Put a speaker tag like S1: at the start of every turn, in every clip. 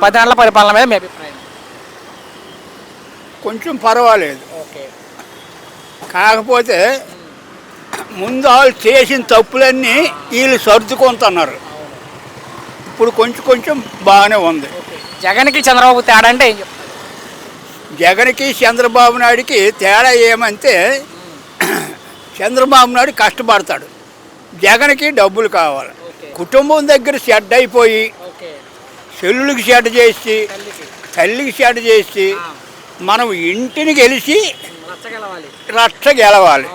S1: పది నెలల పరిపాలన మీద మీ అభిప్రాయం?
S2: కొంచెం పర్వాలేదు.
S1: ఓకే.
S2: కాకపోతే ముందు వాళ్ళు చేసిన తప్పులన్నీ వీళ్ళు సర్దుకుంటున్నారు. ఇప్పుడు కొంచెం కొంచెం బాగానే ఉంది.
S1: జగన్కి చంద్రబాబు తేడా అంటే ఏం చెప్తారు?
S2: జగన్కి చంద్రబాబు నాయుడికి తేడా ఏమంటే చంద్రబాబు నాయుడు కష్టపడతాడు. జగన్కి డబ్బులు కావాలి. కుటుంబం దగ్గర షెడ్ అయిపోయి చెల్లులకి షెడ్ చేసి
S1: తల్లికి.
S2: షెడ్ చేసి మనం ఇంటిని గెలిచి రచ్చ గెలవాలి.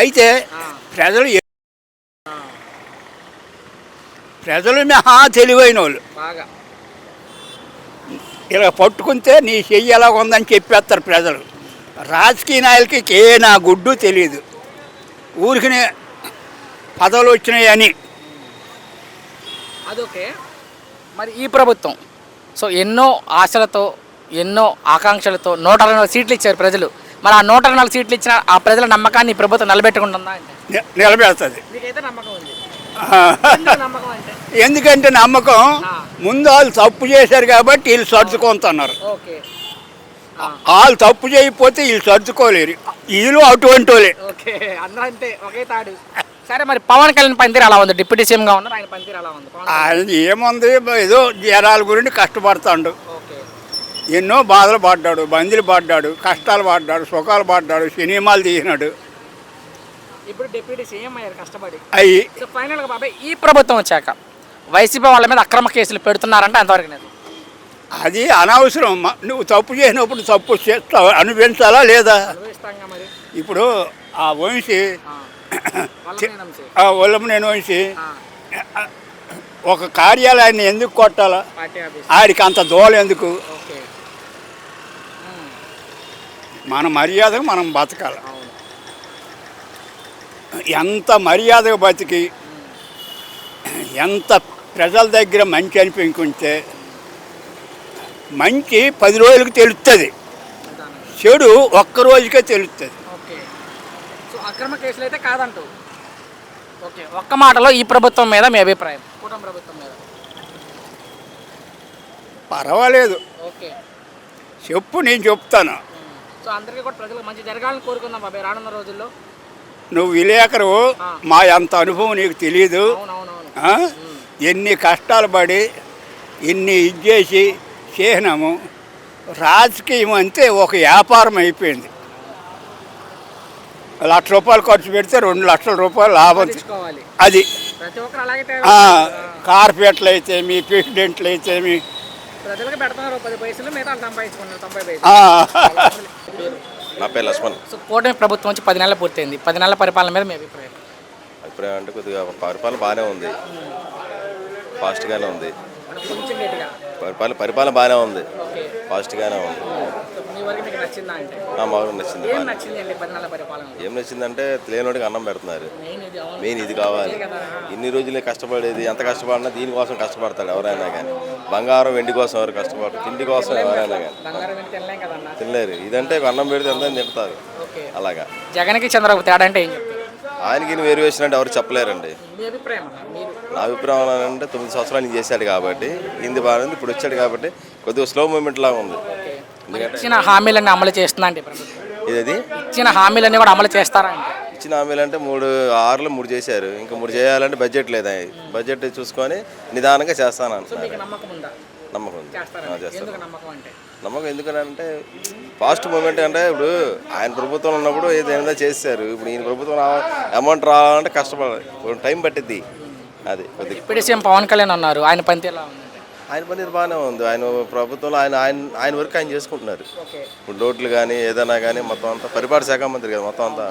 S2: అయితే ప్రజలు ప్రజలు మహా తెలివైన వాళ్ళు. ఇలా పట్టుకుంటే నీ చెయ్యి ఎలా ఉందని చెప్పేస్తారు ప్రజలు. రాజకీయ నాయకులకి ఏ నా గుడ్డు తెలియదు ఊరికినే పదవులు వచ్చినాయి అని.
S1: అదొకే. మరి ఈ ప్రభుత్వం సో ఎన్నో ఆశలతో ఎన్నో ఆకాంక్షలతో నూట అరవై నాలుగు సీట్లు ఇచ్చారు ప్రజలు. మరి ఆ నూట అరవై నాలుగు సీట్లు ఇచ్చిన ఆ ప్రజల నమ్మకాన్ని ఈ ప్రభుత్వం నిలబెట్టుకుంటుందా
S2: నిలబెడుతుంది. ఎందుకంటే నమ్మకం ముందు వాళ్ళు తప్పు చేశారు కాబట్టి వీళ్ళు సర్దుకుంటున్నారు. వాళ్ళు తప్పు చేయకపోతే వీళ్ళు సర్దుకోలేరు. వీళ్ళు అటువంటి వాళ్ళే.
S1: అంతే ఒకే తాడు. సరే మరి పవన్ కళ్యాణ్ పనితీరు అలా ఉంది. డిప్యూటీ సీఎంగా ఉన్నారు ఆయన పనితీరు అలా ఉంది. పవన్ కళ్యాణ్.
S2: ఆయన ఏముంది? ఏదో జనాల గురించి కష్టపడతాడు. ఎన్నో బాధలు పడ్డాడు బందీలు పడ్డాడు కష్టాలు పడ్డాడు సుఖాలు పడ్డాడు సినిమాలు తీసినాడు.
S1: ఇప్పుడు డిప్యూటీ సీఎం అయ్యారు కష్టపడి. సో ఫైనల్గా బాబాయ్ ఈ ప్రభుత్వం వచ్చాక వైసీపీ వాళ్ళ మీద అక్రమ కేసులు పెడుతున్నారంటే అంతవరకు లేదు
S2: అది అనవసరం. నువ్వు తప్పు చేసినప్పుడు తప్పు చేస్తావు? అనిపించాలా లేదా? ఇప్పుడు ఆ వంశీ
S1: వంశీ.
S2: వంశీ
S1: ఆ,
S2: ఒక కార్యాలయాన్ని ఎందుకు కొట్టాలా? ఆడికి అంత దోల ఎందుకు? మన మర్యాదకు మనం బతకాలి. ఎంత మర్యాదగా బతికి ఎంత ప్రజల దగ్గర మంచి అనిపించుకుంటే మంచి పది రోజులకు తెలుస్తుంది. చెడు ఒక్క రోజుకే తెలుస్తుంది
S1: అక్రమ కేసులు అయితే కాదంటూ ఓకే ఒక్క మాటలో ఈ ప్రభుత్వం మీద మీ అభిప్రాయం. కూటమి ప్రభుత్వం మీద.
S2: పర్వాలేదు.
S1: ఓకే.
S2: చెప్పు నేను చెప్తాను.
S1: సో అందరికీ కూడా ప్రజలకు మంచి జరగాలని కోరుకుందాం బాబాయ్ రానున్న రోజుల్లో.
S2: నువ్వు విలేకరు. మా అంత అనుభవం నీకు తెలియదు? ఎన్ని కష్టాలు పడి ఎన్ని ఇది చేసి చేసినాము. రాజకీయం అంటే ఒక వ్యాపారం అయిపోయింది. లక్ష రూపాయలు ఖర్చు పెడితే రెండు లక్షల రూపాయలు లాభం. అది. కార్పొరేట్లు అయితే మీ ప్రెసిడెంట్లు అయితే మీ.
S1: ప్రజలకు పెడుతున్నారు పది పైసలు మీద వాళ్ళు సంపాదించుకున్నారు తొంభై పైసలు.
S2: ఆ,
S3: నా పేరు లక్ష్మణ్.
S1: సో కూటమి ప్రభుత్వం వచ్చి పది నెలలు పూర్తయింది. పది నెలల పరిపాలన మీద మీ అభిప్రాయం?
S3: అభిప్రాయం అంటే కొద్దిగా పరిపాలన బాగానే ఉంది. ఫాస్ట్గానే ఉంది.
S1: కొంచెం గట్టిగా
S3: పరిపాలన పరిపాలన బాగానే ఉంది.
S1: ఓకే.
S3: ఫాస్ట్గానే ఉంది.
S1: మీకు నచ్చిందా అంటే? ఏం
S3: నచ్చిందంటే లేనోడికి అన్నం పెడుతున్నారు.
S1: మెయిన్ ఇది
S3: ఇది కావాలి. ఇన్ని రోజులే కష్టపడేది. ఎంత కష్టపడినా దీనికోసం కష్టపడతాడు ఎవరైనా కానీ. బంగారం వెండి కోసం ఎవరు కష్టపడరు. తిండి కోసం ఎవరైనా కానీ. తినలేరు. ఇదంటే అన్నం పెడితే ఎంత తింటారు. అలాగా.
S1: జగన్కి చంద్రబాబు తేడా అంటే ఏం
S3: ఆయనకి ఈయన వేరు వేసినట్టు ఎవరు చెప్పలేరండి. నా అభిప్రాయం అంటే తొమ్మిది సంవత్సరాలు నేను చేశాడు కాబట్టి హిందీ బాగుంది ఇప్పుడు వచ్చాడు కాబట్టి కొద్దిగా స్లో మూమెంట్ లాగా ఉంది.
S1: ఇచ్చిన హామీలన్నీ అమలు చేస్తుందా అండి
S3: ఇదేది
S1: ఇచ్చిన హామీలన్నీ కూడా అమలు చేస్తారా
S3: ఇచ్చిన హామీలు అంటే మూడు ఆరులో మూడు చేశారు. ఇంకా మూడు చేయాలంటే బడ్జెట్ లేదా? బడ్జెట్ చూసుకొని నిదానంగా చేస్తాను అంటున్నారు
S1: నమ్మకం ఉందా?
S3: నమ్మకం ఉంది. చేస్తాను.
S1: నమ్మకం అంటే?
S3: నమ్మకం ఎందుకంటే ఫాస్ట్ మూమెంట్ అంటే ఇప్పుడు ఆయన ప్రభుత్వం ఉన్నప్పుడు ఏదైనా చేశారు. ఇప్పుడు ఈయన ప్రభుత్వం అమౌంట్ రావాలంటే కష్టపడాలి. టైం పట్టిద్ది. అది
S1: ఇప్పుడు సీఎం పవన్ కళ్యాణ్ ఉన్నారు ఆయన పనితీరు
S3: ఆయన పని బాగానే ఉంది. ఆయన ప్రభుత్వంలో ఆయన ఆయన ఆయన వరకు ఆయన చేసుకుంటున్నారు. ఇప్పుడు రోడ్లు కానీ ఏదైనా కానీ మొత్తం అంతా పరిపాలన శాఖ మంత్రి కదా మొత్తం అంతా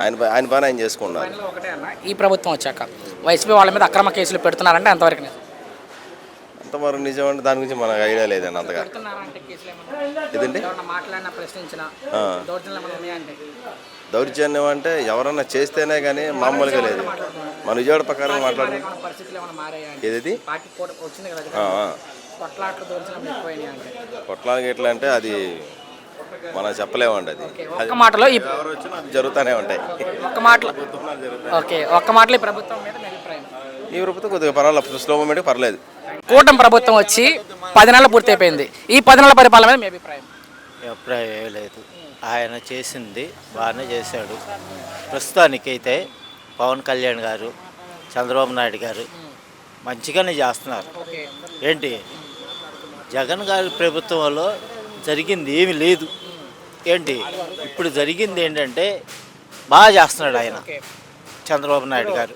S3: ఆయన ఆయన పని ఆయన
S1: అన్న ఈ ప్రభుత్వం వచ్చాక వైసీపీ వాళ్ళ మీద అక్రమ కేసులు పెడుతున్నారంటే అంతవరకు నిజం.
S3: అంతవరకు నిజం అంటే దాని గురించి మనకు ఐడియా లేదండి అంతగా. ఆ.
S1: దౌర్జన్యం
S3: అంటే ఎవరన్నా చేస్తేనే కానీ మామూలుగా లేదు. మన విజయవాడ ప్రకారం మాట్లాడు.
S1: ఏమన్నా పరిస్థితులు ఏమైనా మారాయా అంటే?
S3: ఏది ఎట్లా అంటే? అది మనం చెప్పలేమండి అది.
S1: ఒక్క మాటలో
S3: అది జరుగుతూనే ఉంటాయి.
S1: ఒక్క మాటలో ఓకే ఒక్క మాటలో ఈ ప్రభుత్వం మీద మీ అభిప్రాయం?
S3: ఈ ప్రభుత్వం కొద్దిగా పర్వాలేదు. స్లో మూమెంట్ పర్లేదు.
S1: కూటమి ప్రభుత్వం వచ్చి పది నెలలు పూర్తి అయిపోయింది ఈ పది నెలల పరిపాలన మీ అభిప్రాయం?
S4: అభిప్రాయం ఏమీ లేదు. ఆయన చేసింది బాగానే చేశాడు. ప్రస్తుతానికైతే పవన్ కళ్యాణ్ గారు చంద్రబాబు నాయుడు గారు మంచిగానే చేస్తున్నారు. ఏంటి? జగన్ గారి ప్రభుత్వంలో జరిగింది ఏమీ లేదు. ఏంటి? ఇప్పుడు జరిగింది ఏంటంటే బాగా చేస్తున్నాడు ఆయన. చంద్రబాబు నాయుడు గారు.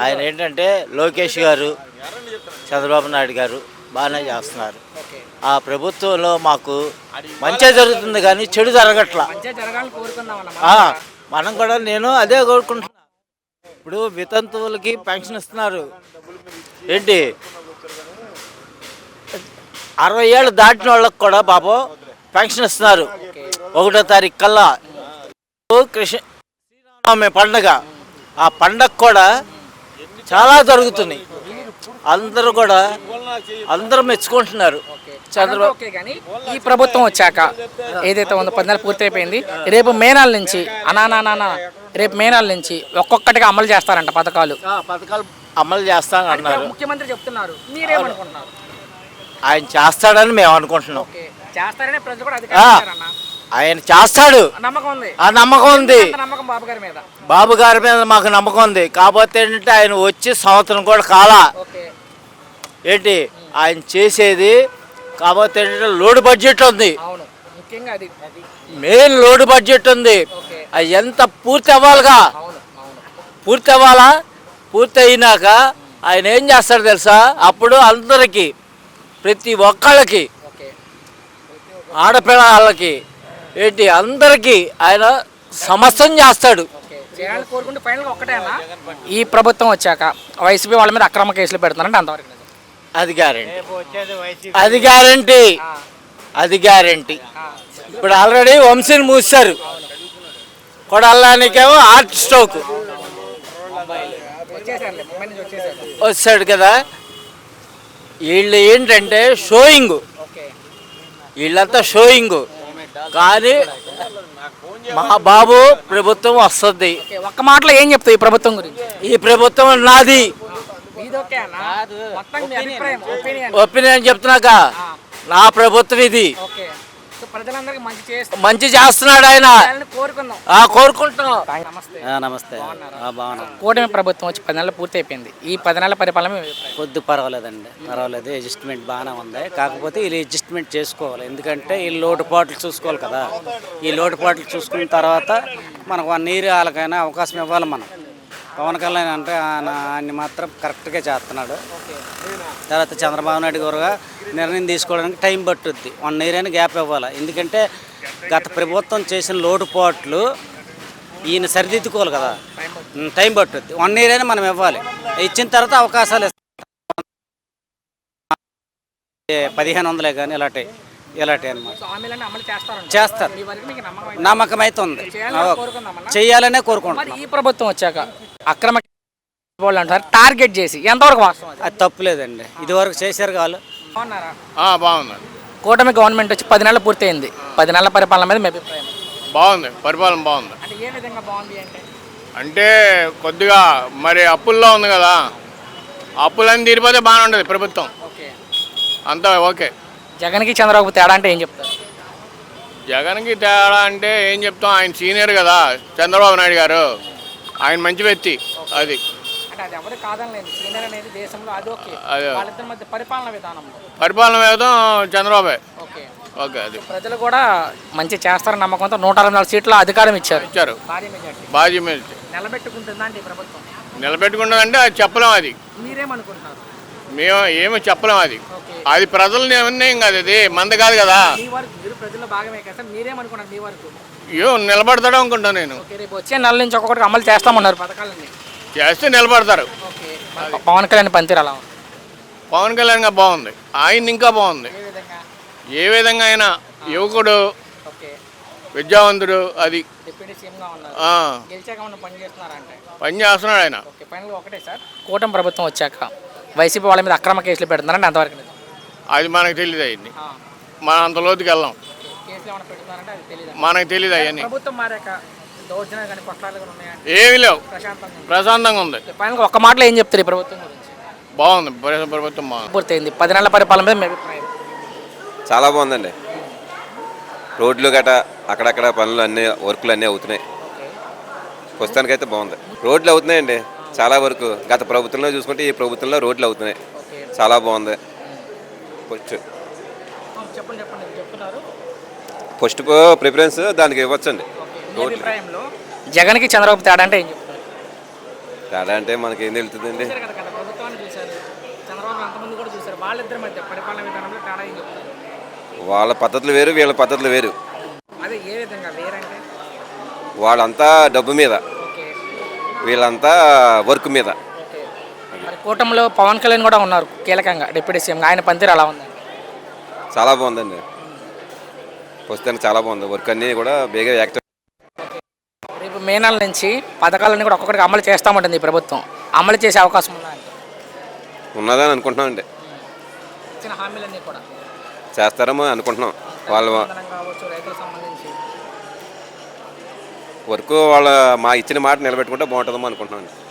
S4: ఆయన ఏంటంటే లోకేష్ గారు చంద్రబాబు నాయుడు గారు బాగానే చేస్తున్నారు. ఆ ప్రభుత్వంలో మాకు మంచిగా జరుగుతుంది కానీ చెడు జరగట్లా. మనం కూడా నేను అదే కోరుకుంటున్నా. ఇప్పుడు వితంతువులకి పెన్షన్ ఇస్తున్నారు. ఏంటి? అరవై ఏళ్ళు దాటిన వాళ్ళకి కూడా పాపం పెన్షన్ ఇస్తున్నారు. ఒకటో తారీఖు కల్లా. కృష్ణ శ్రీరామనవమి పండగ. ఆ పండగ కూడా చాలా జరుగుతున్నాయి. అందరూ కూడా అందరూ మెచ్చుకుంటున్నారు. చంద్రబాబు
S1: ఈ ప్రభుత్వం వచ్చాక ఏదైతే ఉందో పది నెలలు పూర్తి అయిపోయింది రేపు మే నెల నుంచి అనానా రేపు మే నెల నుంచి ఒక్కొక్కటిగా అమలు చేస్తారంట పథకాలు.
S4: ఆ, పథకాలు అమలు చేస్తానని అన్నారు.
S1: ముఖ్యమంత్రి చెప్తున్నారు. మీరేమనుకుంటున్నారు?
S4: ఆయన చేస్తాడని మేము అనుకుంటున్నాం
S1: ఓకే. చేస్తారనే ప్రజలు కూడా
S4: ఆయన చేస్తాడు.
S1: నమ్మకం ఉంది.
S4: ఆ నమ్మకం ఉంది.
S1: నమ్మకం బాబు గారి మీద.
S4: బాబు గారి మీద మాకు నమ్మకం ఉంది. కాకపోతే ఏంటంటే ఆయన వచ్చి సంవత్సరం కూడా కాలా. ఏంటి? ఆయన చేసేది కాకపోతే ఏంటంటే లోడ్ బడ్జెట్ ఉంది. మెయిన్ లోడ్ బడ్జెట్ ఉంది. అది ఎంత పూర్తి అవ్వాలిగా? పూర్తి అవ్వాలా? పూర్తి అయినాక ఆయన ఏం చేస్తాడు తెలుసా? అప్పుడు అందరికీ ప్రతి ఒక్కళ్ళకి ఆడపిల్లలకి ఏంటి అందరికీ ఆయన సమస్తం చేస్తాడు.
S1: ఓకే చేయాలని కోరుకుంటే ఫైనల్గా ఒక్కటేనా ఈ ప్రభుత్వం వచ్చాక వైసీపీ వాళ్ళ మీద అక్రమ కేసులు పెడుతున్నారంటే అంతవరకు నిజం.
S4: అది గ్యారెంటీ. అది గ్యారెంటీ. అది గ్యారెంటీ. ఇప్పుడు ఆల్రెడీ వంశీని మూసారు కొడాలనికేమో హార్ట్ స్ట్రోక్.
S1: వచ్చేసారులే ముంబై నుంచి వచ్చేసారు.
S4: వచ్చాడు కదా. వీళ్ళు ఏంటంటే షోయింగ్.
S1: ఓకే.
S4: వీళ్ళంతా షోయింగ్. కానీ మా బాబు ప్రభుత్వం వస్తుంది.
S1: ఓకే ఒక్క మాటలో ఏం చెప్తావు ఈ ప్రభుత్వం గురించి?
S4: ఈ ప్రభుత్వం నాది.
S1: ఒపీనియన్.
S4: ఒపీనియన్. చెప్తున్నాక నా ప్రభుత్వం ఇది.
S1: ప్రజలందరికీ మంచి చేస్తాం
S4: మంచి చేస్తున్నాడు ఆయన.
S1: కోరుకుందాం.
S4: ఆ కోరుకుంటున్నాం.
S1: నమస్తే.
S5: నమస్తే. బాగున్నాం.
S1: కూటమి ప్రభుత్వం వచ్చి పది నెలలు పూర్తి అయిపోయింది. ఈ పది నెలల పరిపాలన
S5: కొద్ది పర్వాలేదండి. పర్వాలేదు. అడ్జస్ట్మెంట్ బాగానే ఉంది. కాకపోతే వీళ్ళు అడ్జస్ట్మెంట్ చేసుకోవాలి. ఎందుకంటే ఈ లోటుపాట్లు చూసుకోవాలి కదా. ఈ లోటుపాట్లు చూసుకున్న తర్వాత మనకు వన్ ఇయర్ వాళ్ళకైనా అవకాశం ఇవ్వాలి మనం. పవన్ కళ్యాణ్ అంటే ఆయన ఆయన్ని మాత్రం కరెక్ట్గా చేస్తున్నాడు. తర్వాత చంద్రబాబు నాయుడు గారుగా నిర్ణయం తీసుకోవడానికి టైం పట్టుద్ది. వన్ ఇయర్ అయినా గ్యాప్ ఇవ్వాలి. ఎందుకంటే గత ప్రభుత్వం చేసిన లోటుపాట్లు ఈయన సరిదిద్దుకోవాలి కదా. టైం పట్టుద్ది. వన్ ఇయర్ అయినా మనం ఇవ్వాలి. ఇచ్చిన తర్వాత అవకాశాలు ఇస్తాం. పదిహేను వందలే కానీ ఇలాంటివి. ఇలాంటి అనమాట చేస్తారు.
S1: మీ వరకు మీకు నమ్మకం అయితే
S5: ఉంది.
S1: చేయాలని కోరుకుందామన్నా
S5: చెయ్యాలనే
S1: మరి
S5: కోరుకుంటున్నాం.
S1: ఈ ప్రభుత్వం వచ్చాక అక్రమ వాళ్ళు అంటారు టార్గెట్ చేసి ఎంతవరకు వాస్తవం అది?
S5: అది తప్పులేదండి ఇదివరకు చేశారు కావాలి
S1: బాగున్నారా?
S6: బాగుంది
S1: కూటమి గవర్నమెంట్ వచ్చి పది నెలలు పూర్తయింది. పది నెలల పరిపాలన మీద మీ అభిప్రాయం
S6: బాగుంది. పరిపాలన బాగుంది.
S1: అంటే ఏ విధంగా బాగుంది అంటే?
S6: అంటే కొద్దిగా మరి అప్పుల్లో ఉంది కదా. అప్పులన్నీ తీరిపోతే బాగానే ఉంటుంది ప్రభుత్వం.
S1: ఓకే.
S6: అంతా ఓకే.
S1: జగన్కి చంద్రబాబు తేడా అంటే ఏం చెప్తారు?
S6: జగన్కి తేడా అంటే ఏం చెప్తాం? ఆయన సీనియర్ కదా చంద్రబాబు నాయుడు గారు. ఆయన మంచి వ్యక్తి అది.
S1: పరిపాలన
S6: వేదం చంద్రబాబే.
S1: ఓకే.
S6: అది.
S1: ప్రజలు కూడా మంచి చేస్తారని నమ్మకంతో నూట అరవై నాలుగు సీట్ల అధికారం ఇచ్చారు.
S6: ఇచ్చారు. బాజీ
S1: నిలబెట్టుకుంటుందా ఈ ప్రభుత్వం?
S6: నిలబెట్టుకున్నదంటే అది చెప్పలేం అది.
S1: మీరేమనుకుంటున్నారు?
S6: మేము ఏమీ చెప్పలేం అది. అది ప్రజల నిర్ణయం కాదు ఇది. మంది కాదు కదా. అయ్యో నిలబడతాడు అనుకుంటా నేను.
S1: వచ్చే నెల నుంచి ఒక్కొక్కటి అమలు చేస్తామన్నారు పథకాలన్నీ.
S6: చేస్తే నిలబడతారు.
S1: పవన్ కళ్యాణ్ పంతిరు అలా
S6: పవన్ కళ్యాణ్గా బాగుంది. ఆయన ఇంకా బాగుంది.
S1: ఏ విధంగా?
S6: అయినా యువకుడు విద్యావంతుడు అది.
S1: పని
S6: చేస్తున్నాడు ఆయన.
S1: కూటమి ప్రభుత్వం వచ్చాక వైసీపీ వాళ్ళ మీద అక్రమ కేసులు పెడుతున్నారంటే అంతవరకు
S6: అది మనకు తెలియదు అయింది
S1: ఆ,
S6: మనం అంత లోతుకి వెళ్ళాం. మనకు తెలియదు అవన్నీ. ఏమీ లేవు.
S1: ప్రశాంతంగా ఉంది.
S6: ప్రశాంతంగా ఉంది.
S1: ఫైనల్గా ఒక్క మాటలో ఏం చెప్తారు ఈ ప్రభుత్వం గురించి?
S6: బాగుంది. ప్ర- ప్రభుత్వం బాగుంది.
S1: పూర్తయింది. పది నెలల పరిపాలన మీద మీ అభిప్రాయం?
S7: చాలా బాగుందండి. రోడ్లు గట అక్కడక్కడ పనులు అన్నీ వర్కులు అన్నీ అవుతున్నాయి. ప్రస్తుతానికైతే బాగుంది. రోడ్లు అవుతున్నాయండి. చాలా వరకు గత ప్రభుత్వంలో చూసుకుంటే ఈ ప్రభుత్వంలో రోడ్లు అవుతున్నాయి. చాలా బాగుంది. ఫస్ట్.
S1: చెప్పండి చెప్పండి చెప్తున్నారు.
S7: ఫస్ట్ ప్రిఫరెన్స్ దానికి ఇవ్వచ్చండి.
S1: జగన్కి చంద్రబాబు తేడా అంటే
S7: తేడా అంటే మనకి ఏం
S1: చెప్తారు?
S7: వాళ్ళ పద్ధతులు వేరు వీళ్ళ పద్ధతులు వేరు.
S1: అదే ఏ విధంగా? వేరంటే?
S7: వాళ్ళంతా డబ్బు మీద. వీళ్ళంతా వర్క్ మీద.
S1: మరి కూటమిలో పవన్ కళ్యాణ్ కూడా ఉన్నారు కీలకంగా డిప్యూటీ సీఎం ఆయన పనితీరు అలా ఉందండి?
S7: చాలా బాగుందండి. ప్రస్తుతానికి చాలా బాగుంది. వర్క్ అన్నీ కూడా బేగా యాక్టివ్
S1: రేపు మే నెల నుంచి పథకాలన్నీ కూడా ఒక్కొక్కటికి అమలు చేస్తామంటుంది ఈ ప్రభుత్వం. అమలు చేసే అవకాశం ఉందా అంటే
S7: ఉన్నదని అనుకుంటున్నామండి.
S1: ఇచ్చిన హామీలన్నీ కూడా.
S7: చేస్తారేమో అనుకుంటున్నాం. వాళ్ళ
S1: ఇంధనం కావచ్చు రైతులకు సంబంధించి.
S7: వరకు వాళ్ళ మా ఇచ్చిన మాట నిలబెట్టుకుంటే బాగుంటుందేమో అనుకుంటున్నాను.